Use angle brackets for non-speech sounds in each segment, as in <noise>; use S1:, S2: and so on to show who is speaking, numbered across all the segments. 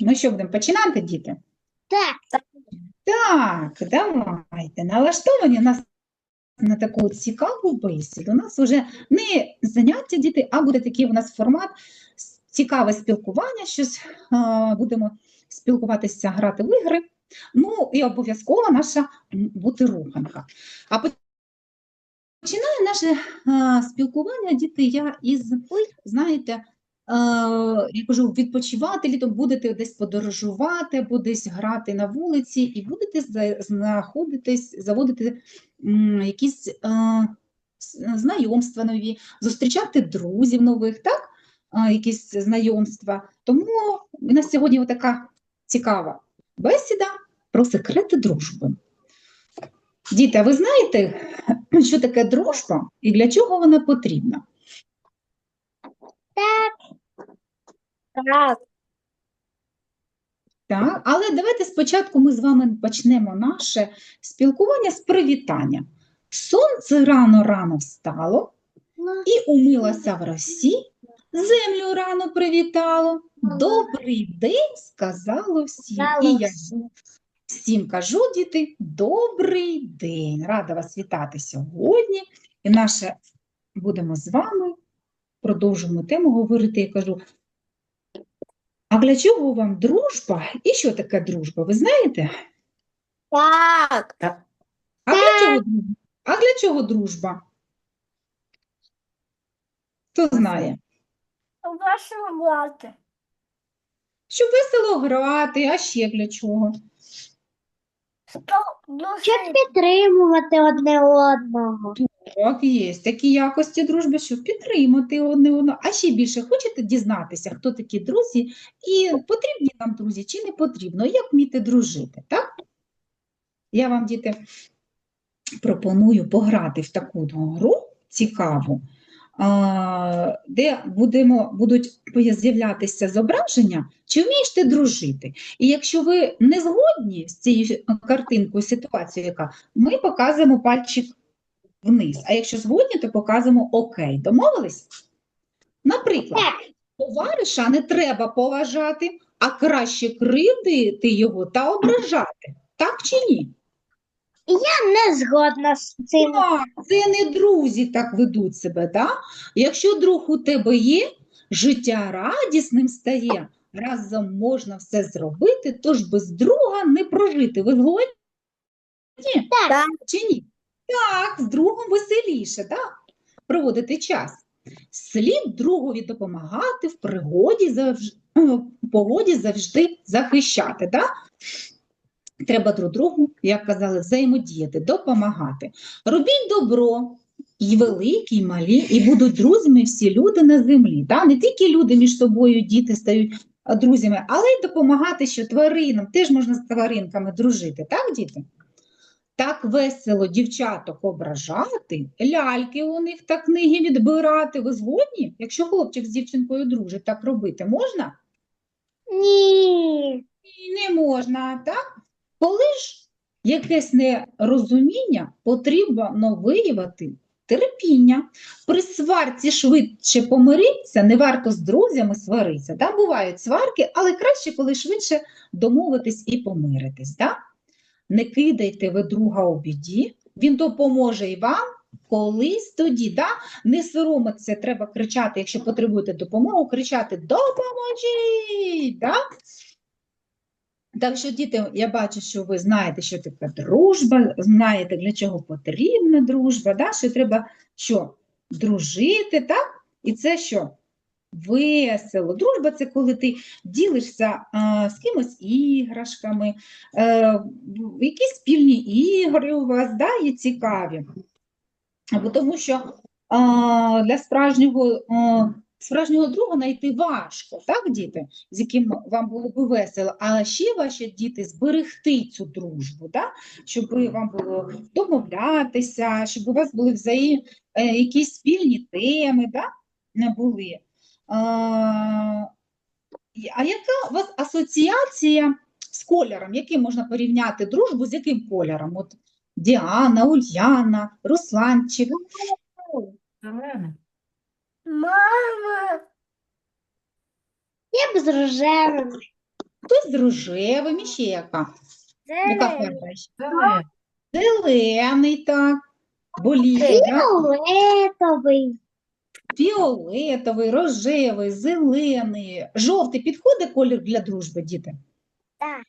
S1: Ну що, будемо починати, діти?
S2: Так,
S1: Так, давайте. Налаштовані у нас на таку цікаву бесіду. У нас вже не заняття діти, а буде такий у нас формат цікаве спілкування, щось а, будемо спілкуватися, грати в ігри. Ну і обов'язково наша бути руханка. А починає наше а, спілкування, діти, я із, знаєте, я кажу, відпочивати літом будете десь подорожувати, або десь грати на вулиці, і будете знаходитись, заводити якісь е, знайомства нові, зустрічати друзів нових, так? Е, якісь знайомства. Тому у нас сьогодні така цікава бесіда про секрети дружби. Діти, а ви знаєте, <clears throat> що таке дружба і для чого вона потрібна?
S2: так,
S1: Так, але давайте спочатку ми з вами почнемо наше спілкування з привітання. Сонце рано-рано встало і умилося в росі, землю рано привітало. Добрий день сказало всім. І я всім кажу, діти, добрий день. Рада вас вітати сьогодні. І наше будемо з вами продовжуємо тему говорити. Я кажу, а для чого вам дружба? І що таке дружба? Ви знаєте?
S2: так,
S1: А для чого дружба? А для чого дружба? Хто знає?
S2: ваша влада.
S1: Щоб весело грати, а ще для чого?
S2: Щоб підтримувати одне одного.
S1: Так, є такі якості дружби, щоб підтримати одне одного. А ще більше хочете дізнатися, хто такі друзі, і потрібні нам друзі, чи не потрібно, як вміти дружити, так? Я вам, діти, пропоную пограти в таку гру цікаву, де будемо, будуть з'являтися зображення, чи вмієш ти дружити. І якщо ви не згодні з цією картинкою, ситуацією, яка, ми показуємо пальчик вниз. А якщо згодні, то показуємо окей. Домовились? Наприклад, товариша не треба поважати, а краще кривдити його та ображати. Так чи ні?
S2: Я Не згодна з цим.
S1: Так, це не друзі так ведуть себе, да? Якщо друг у тебе є, життя радісним стає, разом можна все зробити, тож без друга не прожити. Ви згодні?
S2: Так.
S1: Чи ні? Так, з другом веселіше, так? Проводити час. Слід другові допомагати в пригоді завжди, в погоді завжди захищати. Так? Треба друг другу, як казали, взаємодіяти, допомагати. Робіть добро, і великі, і малі, і будуть друзями всі люди на землі. Так? Не тільки люди між собою, діти стають друзями, але й допомагати, що тваринам, теж можна з тваринками дружити, так, діти? Так весело дівчаток ображати, ляльки у них та книги відбирати. Ви згодні? Якщо хлопчик з дівчинкою дружить, так робити можна?
S2: Ні.
S1: Ні, не можна, так? Коли ж якесь нерозуміння, потрібно виявити терпіння. При сварці швидше помиритися, не варто з друзями сваритися. Да? Бувають сварки, але краще, коли швидше домовитись і помиритись. Да? Не кидайте ви друга у біді, він допоможе і вам колись тоді. Да? Не соромитися, треба кричати, якщо потребуєте допомогу, кричати «Допоможіть!» Да? Так що, діти, я бачу, що ви знаєте, що таке дружба, знаєте, для чого потрібна дружба, да? що треба що? дружити, так? І це що? Весело. Дружба це коли ти ділишся з кимось іграшками, е, якісь спільні ігри у вас да, є цікаві. Або тому що для справжнього, справжнього друга знайти важко, так, діти, з яким вам було б весело, а ще ваші діти зберегти цю дружбу, да? щоб вам було домовлятися, щоб у вас були взаєм, е, якісь спільні теми, да? не були. А, яка у вас асоціація з кольором? Яким можна порівняти дружбу з яким кольором? От Діана, Ульяна, Русланчик.
S2: Мама. Я б з рожевим.
S1: Хтось з рожевим, і ще яка? Яка фарба?
S3: Зелений.
S1: Зелений, так. Боліє.
S2: Фіолетовий.
S1: Фіолетовий, рожевий, зелений, жовтий. Підходить колір для дружби, діти?
S2: Так.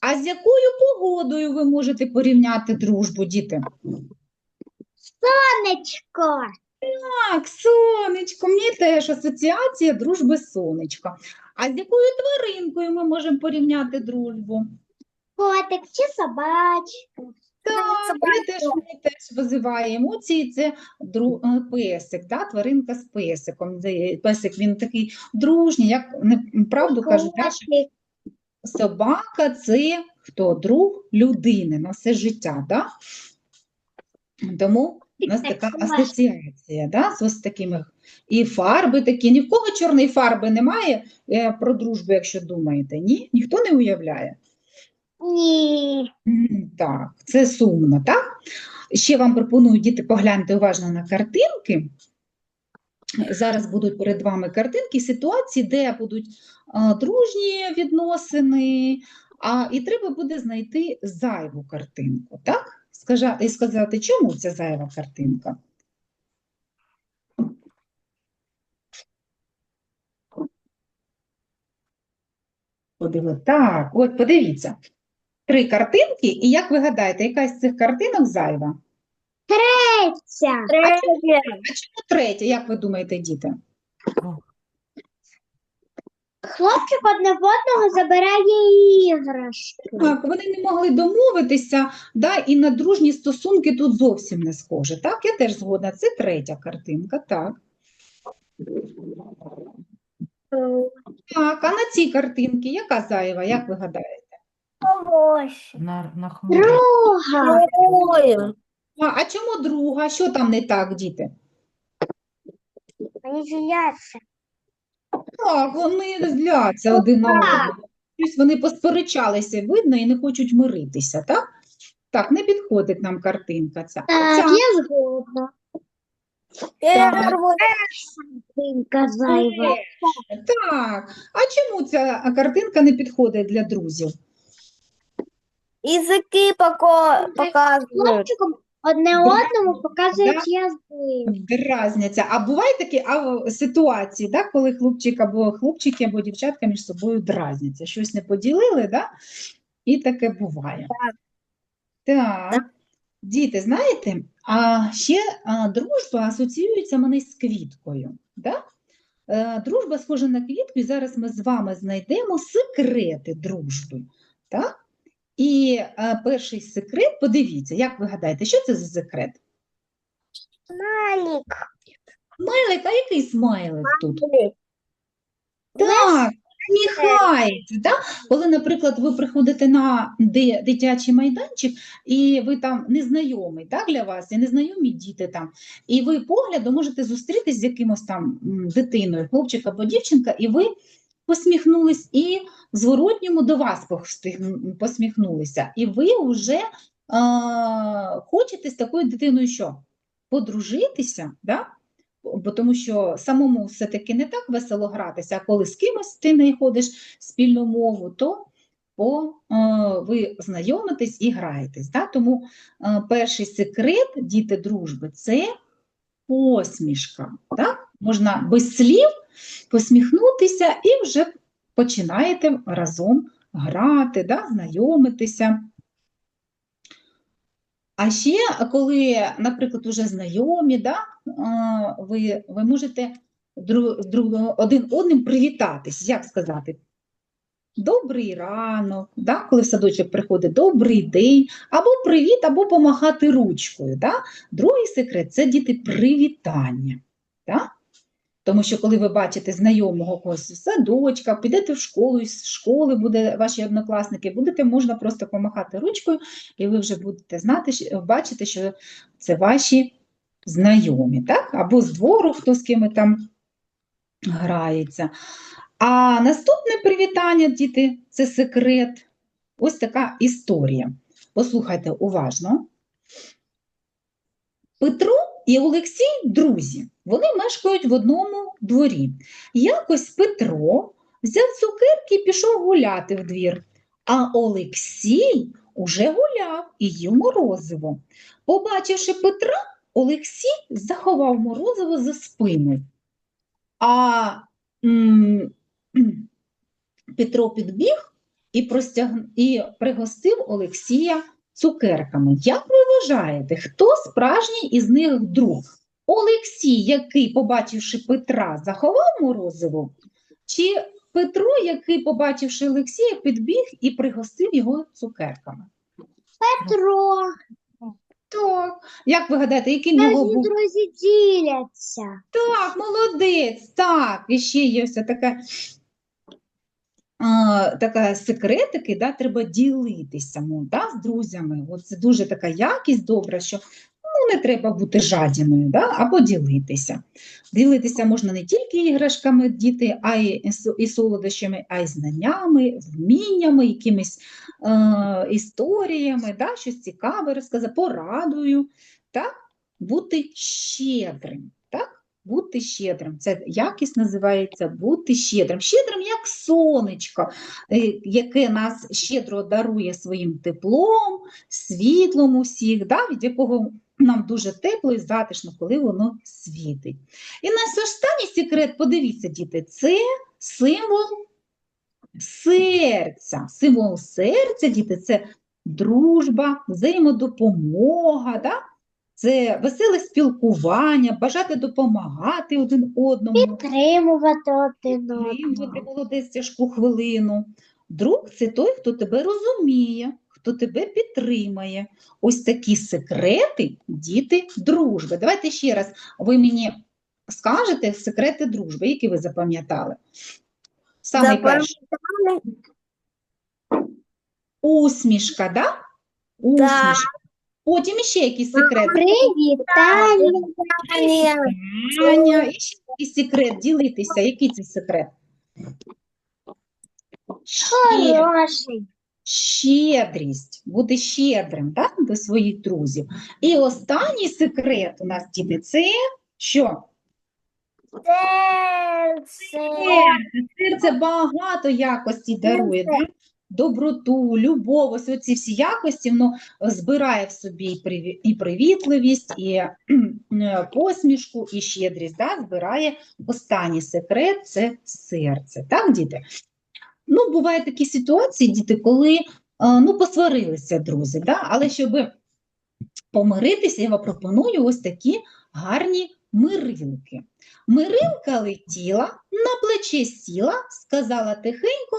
S1: А з якою погодою ви можете порівняти дружбу, діти?
S2: Сонечко.
S1: Так, сонечко, мені теж асоціація дружби сонечко. А з якою тваринкою ми можемо порівняти дружбу?
S2: Котик чи собачка.
S1: Так, ми теж, ми теж визиває емоції, це дру, е, песик, да? тваринка з песиком. Песик він такий дружній, як не- правду кажуть, да, що собака це хто? Друг людини на все життя. Да? Тому у нас така асоціація да? з ось такими. І фарби такі. Ні в кого чорної фарби немає е, про дружбу, якщо думаєте. Ні? Ніхто не уявляє.
S2: Ні.
S1: Так, це сумно, так? Ще вам пропоную, діти, погляньте уважно на картинки. Зараз будуть перед вами картинки, ситуації, де будуть а, дружні відносини, а, і треба буде знайти зайву картинку, так? Скажа, і сказати, чому ця зайва картинка? Подиви- Так, от подивіться. Три картинки, і як ви гадаєте, яка з цих картинок зайва?
S2: Третя.
S1: А чому третя, як ви думаєте, діти?
S2: Хлопчик одне в одного забирає іграшки.
S1: Так, вони не могли домовитися, да, і на дружні стосунки тут зовсім не схоже. Так, я теж згодна. Це третя картинка, так. Так, а на цій картинці яка зайва, як ви гадаєте?
S3: На, на хмурі.
S2: Друга.
S1: А, а чому друга? Що там не так, діти?
S2: Вони зляться.
S1: Так, вони зляться один на одного. Щось вони посперечалися, видно, і не хочуть миритися, так? Так, не підходить нам картинка ця.
S2: Так,
S1: Ця.
S2: я згодна. Картинка зайва.
S1: Так, а чому ця картинка не підходить для друзів?
S4: Языки пока показывают.
S2: Хлопчиком одне одному показують язик.
S1: Дразняться. А буває такі а, ситуації, да, коли хлопчик або хлопчики, або дівчатка між собою дразняться. Щось не поділили, да? і таке буває. Так. Діти, знаєте, а ще а, дружба асоціюється мене з квіткою. Да? Е, Дружба схожа на квітку, і зараз ми з вами знайдемо секрети дружби. Так? І е, перший секрет, подивіться, як ви гадаєте, що це за секрет?
S2: Малік.
S1: Смайлик, а який смайлик тут? Так, сміхається. Да? Коли, наприклад, ви приходите на ди- дитячий майданчик, і ви там незнайомий так, для вас, і незнайомі діти там, і ви поглядом можете зустрітися з якимось там м, дитиною, хлопчик або дівчинка, і ви посміхнулись, і в зворотньому до вас посміхнулися. І ви вже е, хочете з такою дитиною що? Подружитися, да? бо тому що самому все-таки не так весело гратися, а коли з кимось ти не ходиш спільну мову, то по, е, ви знайомитесь і граєтесь. Да? Тому е, перший секрет діти дружби це посмішка. Так? Можна без слів посміхнутися і вже починаєте разом грати, да? знайомитися. А ще, коли, наприклад, уже знайомі, да, ви, ви можете друг, друг, один одним привітатись, як сказати? Добрий ранок, да, коли в садочок приходить добрий день, або привіт, або помахати ручкою. Да? Другий секрет це діти привітання. Да? Тому що коли ви бачите знайомого когось з садочка, підете в школу, із школи буде ваші однокласники, будете можна просто помахати ручкою, і ви вже будете знати, бачити, що це ваші знайомі, так? Або з двору, хто з ким там грається. А наступне привітання, діти, це секрет. Ось така історія. Послухайте уважно. Петро і Олексій друзі. Вони мешкають в одному дворі. Якось Петро взяв цукерки і пішов гуляти в двір. А Олексій уже гуляв і їв морозиво. Побачивши Петра, Олексій заховав морозиво за спиною. А м, <clears throat> Петро підбіг і, простяг... і пригостив Олексія цукерками. Як ви вважаєте, хто справжній із них друг? Олексій, який, побачивши Петра, заховав морозиво, чи Петро, який, побачивши Олексія, підбіг і пригостив його цукерками?
S2: Петро,
S1: Так. Як ви гадаєте, яким його
S2: різні
S1: був?
S2: друзі діляться.
S1: Так, молодець, так. І ще є ось така, а, така секретики, да, треба ділитися ну, да, з друзями. От це дуже така якість добра, що не треба бути жадіною, да, або ділитися. Ділитися можна не тільки іграшками діти, а й і- солодощами, а й знаннями, вміннями, якимись е, історіями, да, щось цікаве розказати, порадою. Так? Бути щедрим. Так? Бути щедрим. Це якість називається бути щедрим. Щедрим, як сонечко, е, яке нас щедро дарує своїм теплом, світлом усіх, да? від якого нам дуже тепло і затишно, коли воно світить. І наш останній секрет, подивіться, діти, це символ серця. Символ серця, діти, це дружба, взаємодопомога, да? це веселе спілкування, бажати допомагати один одному,
S2: Підтримувати один
S1: підтримувати
S2: одного.
S1: молодець тяжку хвилину. Друг це той, хто тебе розуміє, хто тебе підтримає. Ось такі секрети, діти, дружби. Давайте ще раз ви мені скажете секрети дружби, які ви запам'ятали. Саме перше. Усмішка, да? Усмішка. Потім ще якийсь секрет.
S2: Привітання.
S1: І ще якийсь секрет, ділитися. Який це секрет?
S2: Хороший.
S1: Щедрість, бути щедрим так, до своїх друзів. І останній секрет у нас, діти, це що? Серце. Серце багато якості дарує. Да? Доброту, любов, ось оці всі якості воно збирає в собі і привітливість, і е, посмішку, і щедрість. Да? Збирає останній секрет це серце. Так, діти? Ну, бувають такі ситуації, діти, коли е, ну, посварилися друзі, да? але щоб помиритися, я вам пропоную ось такі гарні мирилки. Мирилка летіла, на плече сіла, сказала тихенько,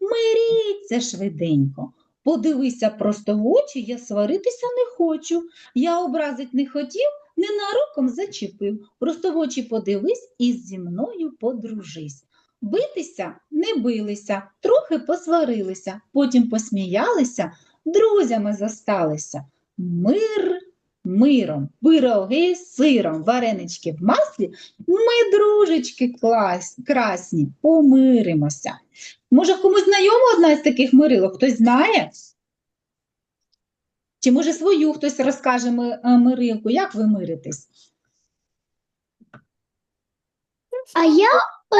S1: миріться швиденько. Подивися просто в очі, я сваритися не хочу. Я образить не хотів, ненароком зачепив. Просто в очі подивись і зі мною подружись. Битися не билися, трохи посварилися, потім посміялися, друзями зосталися. Мир миром, пироги сиром, варенички в маслі. Ми, дружечки красні, помиримося. Може, комусь знайома одна з таких мирилок? Хтось знає? Чи може свою хтось розкаже е, мирилку? Як ви миритесь?
S2: А я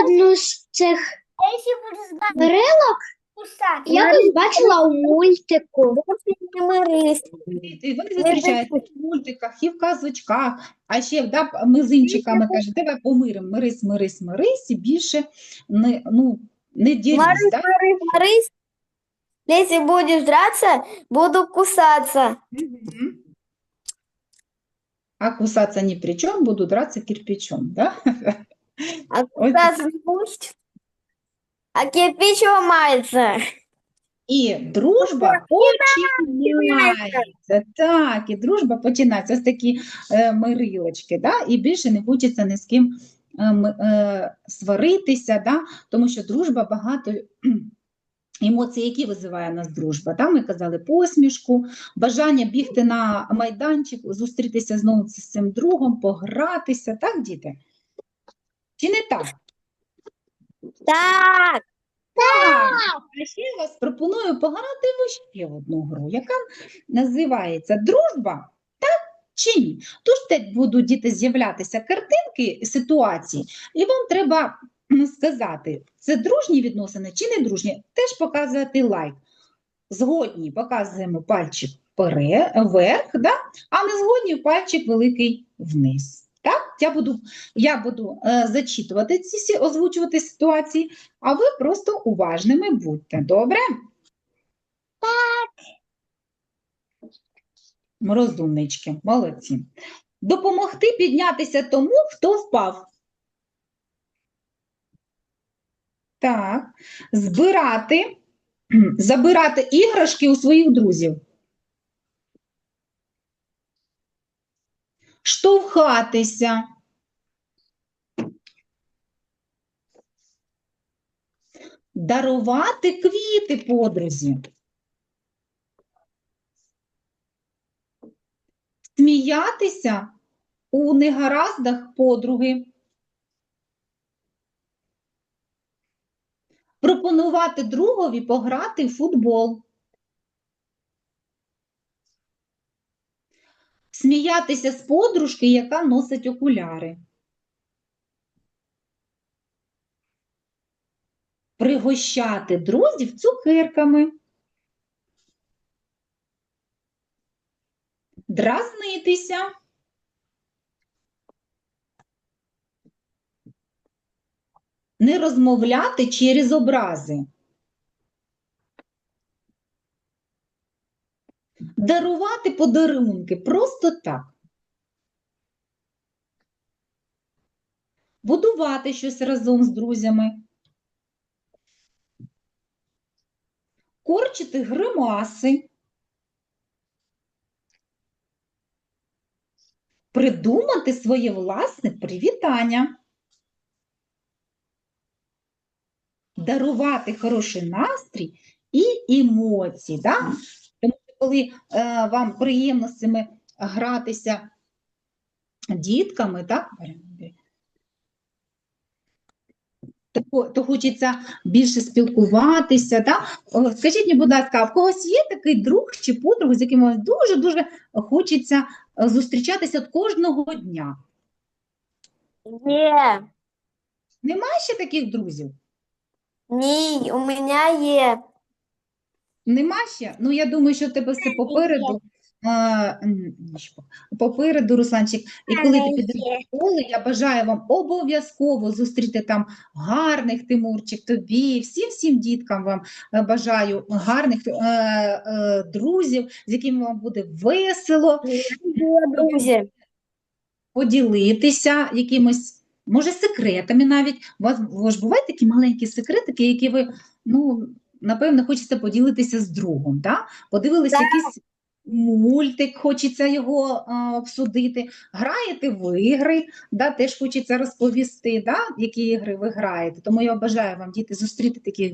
S2: одну з цих мирилок якось бачила у мультику.
S1: Вони зустрічаються в мультиках і в казочках, а ще да, мизинчиками кажуть, давай помиримо, мирись, мирись, мирись, і більше не, ну, не ділись.
S4: Марис,
S1: Да?
S4: Марис, Марис. Если будешь драться, буду кусаться.
S1: Мгм. А кусаться ни при чем, буду драться кирпичом, да?
S4: А не будешь? А кирпич ломается.
S1: І дружба починається. Так, і дружба починається. Ось такі е, мирилочки, да? і більше не хочеться ні з ким е, е, сваритися, да? тому що дружба багато емоцій, які визиває нас дружба. Да? Ми казали посмішку, бажання бігти на майданчик, зустрітися знову з цим другом, погратися, так, діти? Чи не так?
S4: Так.
S1: Так, а ще я вас пропоную пограти в ще одну гру, яка називається Дружба так чи ні? Тож те будуть діти з'являтися картинки ситуації, і вам треба сказати, це дружні відносини чи не дружні. Теж показувати лайк. Згодні показуємо пальчик вверх, да? а не згодні пальчик великий вниз. Так? Я буду, я буду е, зачитувати ці всі, озвучувати ситуації, а ви просто уважними будьте. Добре? Так. Розумнички, молодці. Допомогти піднятися тому, хто впав. Так. Збирати, <clears throat> забирати іграшки у своїх друзів. Штовхатися. Дарувати квіти подрузі. Сміятися у негараздах подруги. Пропонувати другові пограти в футбол. Сміятися з подружки, яка носить окуляри. Пригощати друзів цукерками. Дразнитися. Не розмовляти через образи. Дарувати подарунки просто так. Будувати щось разом з друзями. Корчити гримаси. Придумати своє власне привітання. Дарувати хороший настрій і емоції. Да? Коли е, вам приємно з цими гратися дітками, так? То, то хочеться більше спілкуватися. О, Скажіть мені, будь ласка, а в когось є такий друг чи подруга, з яким вам дуже-дуже хочеться е, зустрічатися от кожного дня?
S4: Є.
S1: Немає ще таких друзів?
S4: Ні, у мене є.
S1: Нема ще? Ну, я думаю, що в тебе все попереду. А, попереду, Русланчик. І коли ти підеш до школи, я бажаю вам обов'язково зустріти там гарних Тимурчик, тобі, всім всім діткам вам е, бажаю гарних е, е, друзів, з якими вам буде весело
S4: Друзі.
S1: поділитися якимось, може, секретами навіть. У вас, у вас бувають такі маленькі секретики, які ви, ну, напевно, хочеться поділитися з другом, да? Подивилися якийсь мультик, хочеться його а, обсудити. Граєте в ігри, да? теж хочеться розповісти, да? які ігри ви граєте. Тому я бажаю вам, діти, зустріти таких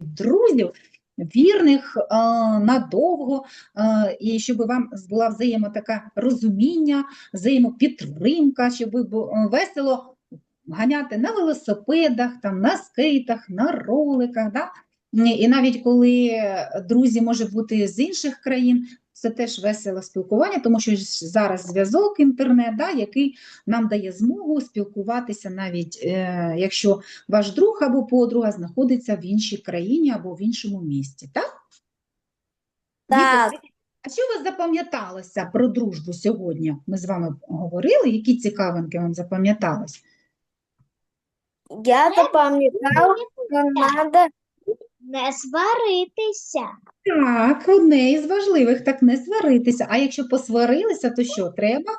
S1: друзів, вірних а, надовго, а, і щоб вам була взаємо така розуміння, взаємопідтримка, щоб ви весело ганяти на велосипедах, там, на скейтах, на роликах. Да? І навіть коли друзі можуть бути з інших країн, це теж веселе спілкування, тому що зараз зв'язок інтернет, да, який нам дає змогу спілкуватися, навіть е, якщо ваш друг або подруга знаходиться в іншій країні або в іншому місті. Так?
S4: Так.
S1: а що у вас запам'яталося про дружбу сьогодні? Ми з вами говорили, які цікавинки вам запам'ятались?
S4: Я запам'ятав, що треба
S2: Не сваритися.
S1: Так, одне із важливих, так не сваритися. А якщо посварилися, то що, треба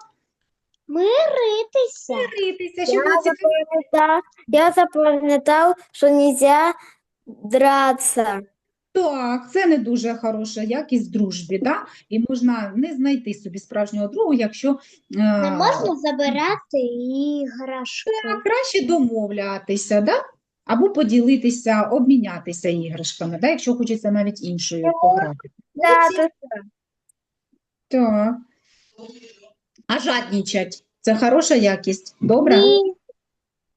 S2: Миритися.
S1: сваритися, щоб
S4: Я
S1: було цікаво.
S4: запам'ятав, я запам'ятав, що нельзя драться.
S1: Так, це не дуже хороша якість в дружбі, да? І можна не знайти собі справжнього друга, якщо е,
S2: Не можна забирати іграшки.
S1: так, краще домовлятися, да? Або поділитися, обмінятися іграшками, да? Якщо хочеться навіть іншою пограти.
S4: Да,
S1: Так. А жаднічать – це хороша якість, добра?
S2: Ні.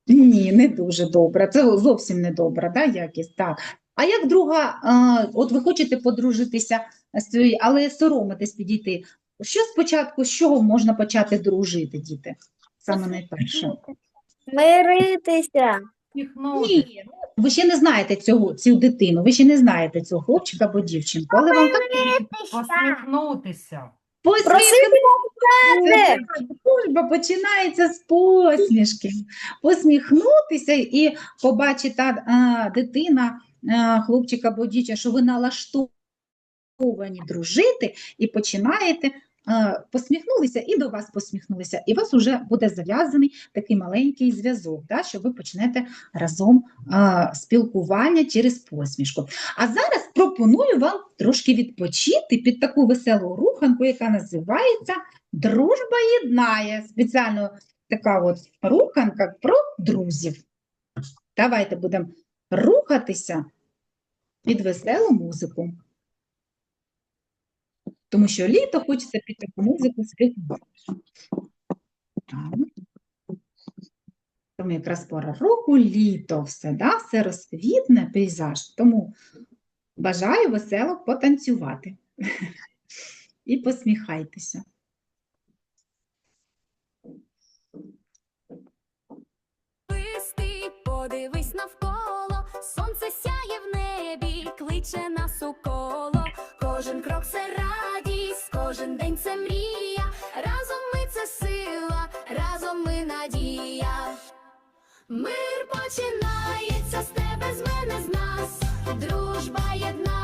S1: Ні, не дуже добра. Це зовсім не добра, да, якість. Так. А як друга, а, от ви хочете подружитися з цією, але соромитесь підійти, що спочатку, з чого можна почати дружити, діти? Саме найперше.
S4: Миритися.
S1: Ні, ну, ви ще не знаєте цього, цю дитину, ви ще не знаєте цього хлопчика або дівчинку, але вам так
S3: Посміхнутися.
S1: посміхнутися. Дружба починається з посмішки. Посміхнутися і побачить та а, дитина, а, хлопчик або дівчина, що ви налаштовані дружити і починаєте. А, Посміхнулися і до вас посміхнулися, і у вас вже буде зав'язаний такий маленький зв'язок, да, що ви почнете разом а, спілкування через посмішку. А зараз пропоную вам трошки відпочити під таку веселу руханку, яка називається Дружба єднає. Спеціально така от руханка про друзів. Давайте будемо рухатися під веселу музику. Тому що літо хочеться під таку музику. Так. Тому якраз пора року, літо, все, да? все розквітне, пейзаж. Тому бажаю весело потанцювати. <laughs> І посміхайтеся.
S5: Подивись навколо, сонце сяє в небі, кличе нас у коло. Кожен крок це радість, кожен день це мрія. Разом ми це сила, разом ми надія. Мир починається з тебе, з мене, з нас. Дружба єднає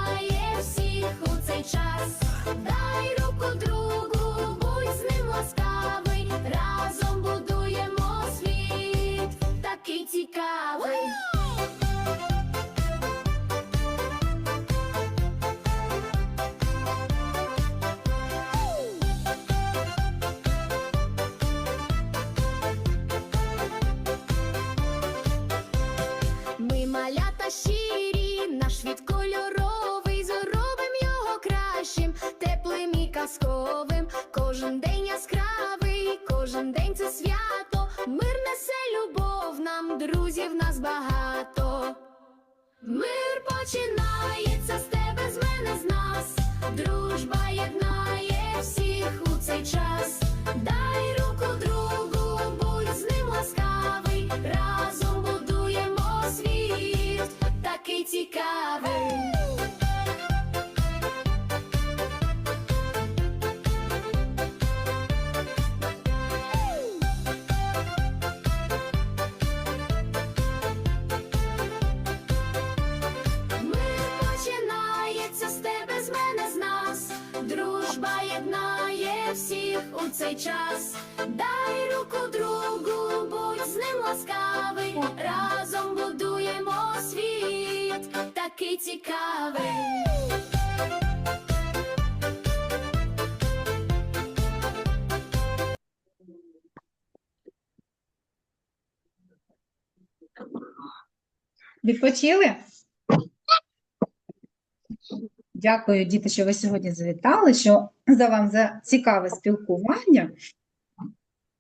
S5: цей час. Дай руку другу, будь з ним ласкавий. Разом будуємо світ такий цікавий.
S1: Відпочили? Дякую, діти, що ви сьогодні завітали, що за вам за цікаве спілкування.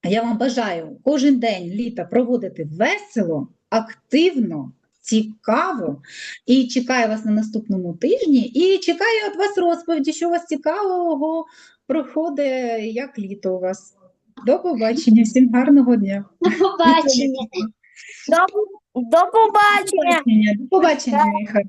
S1: Я вам бажаю кожен день літа проводити весело, активно, цікаво. І чекаю вас на наступному тижні. І чекаю від вас розповіді, що у вас цікавого проходить, як літо у вас. До побачення, всім гарного дня.
S2: До побачення.
S4: До, побачення.
S1: До побачення, хороші.